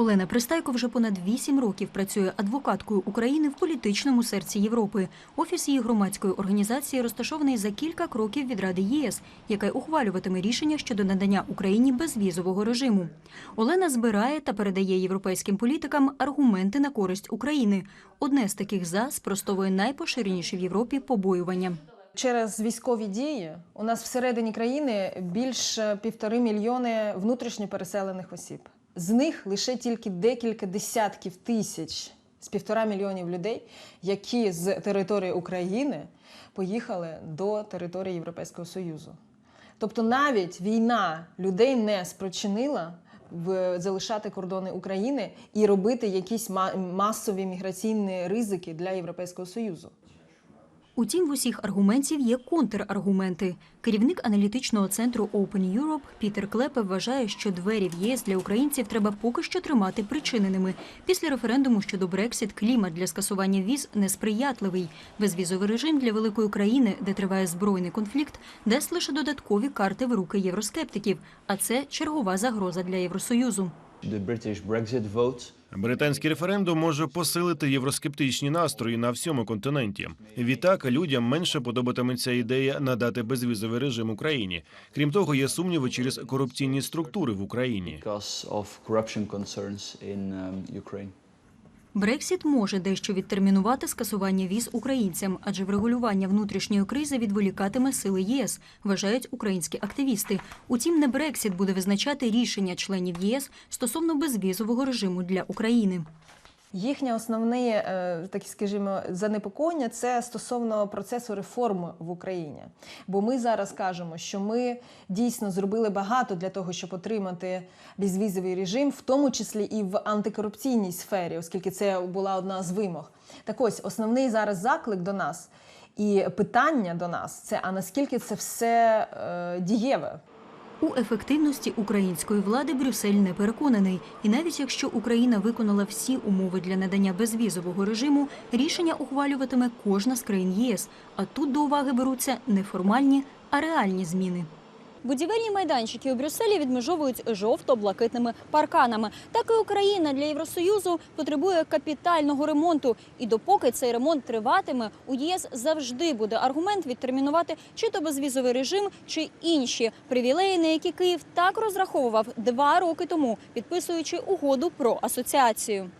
Олена Пристайко вже понад вісім років працює адвокаткою України в політичному серці Європи. Офіс її громадської організації розташований за кілька кроків від Ради ЄС, яка й ухвалюватиме рішення щодо надання Україні безвізового режиму. Олена збирає та передає європейським політикам аргументи на користь України. Одне з таких за спростовує найпоширеніші в Європі побоювання. Через військові дії у нас всередині країни більше півтори мільйони внутрішньо переселених осіб. З них лише тільки декілька десятків тисяч з півтора мільйонів людей, які з території України поїхали до території Європейського Союзу. Тобто навіть війна людей не спричинила в залишати кордони України і робити якісь масові міграційні ризики для Європейського Союзу. Утім, в усіх аргументів є контраргументи. Керівник аналітичного центру Open Europe Пітер Клепе вважає, що двері в ЄС для українців треба поки що тримати причиненими. Після референдуму щодо Брексіт клімат для скасування віз несприятливий. Безвізовий режим для великої країни, де триває збройний конфлікт, дасть лише додаткові карти в руки євроскептиків. А це чергова загроза для Євросоюзу. Британський референдум може посилити євроскептичні настрої на всьому континенті. Відтак людям менше подобатиметься ідея надати безвізовий режим Україні. Крім того, є сумніви через корупційні структури в Україні. Брексіт може дещо відтермінувати скасування віз українцям, адже врегулювання внутрішньої кризи відволікатиме сили єС, вважають українські активісти. Утім, не Брексіт буде визначати рішення членів ЄС стосовно безвізового режиму для України. Їхнє основне, такі скажімо, занепокоєння це стосовно процесу реформ в Україні. Бо ми зараз кажемо, що ми дійсно зробили багато для того, щоб отримати безвізовий режим, в тому числі і в антикорупційній сфері, оскільки це була одна з вимог. Так ось основний зараз заклик до нас і питання до нас це а наскільки це все е, дієве? У ефективності української влади Брюссель не переконаний. І навіть якщо Україна виконала всі умови для надання безвізового режиму, рішення ухвалюватиме кожна з країн ЄС. А тут до уваги беруться не формальні, а реальні зміни. Будівельні майданчики у Брюсселі відмежовують жовто-блакитними парканами. Так і Україна для Євросоюзу потребує капітального ремонту. І допоки цей ремонт триватиме, у ЄС завжди буде аргумент відтермінувати чи то безвізовий режим, чи інші привілеї, на які Київ так розраховував два роки тому, підписуючи угоду про асоціацію.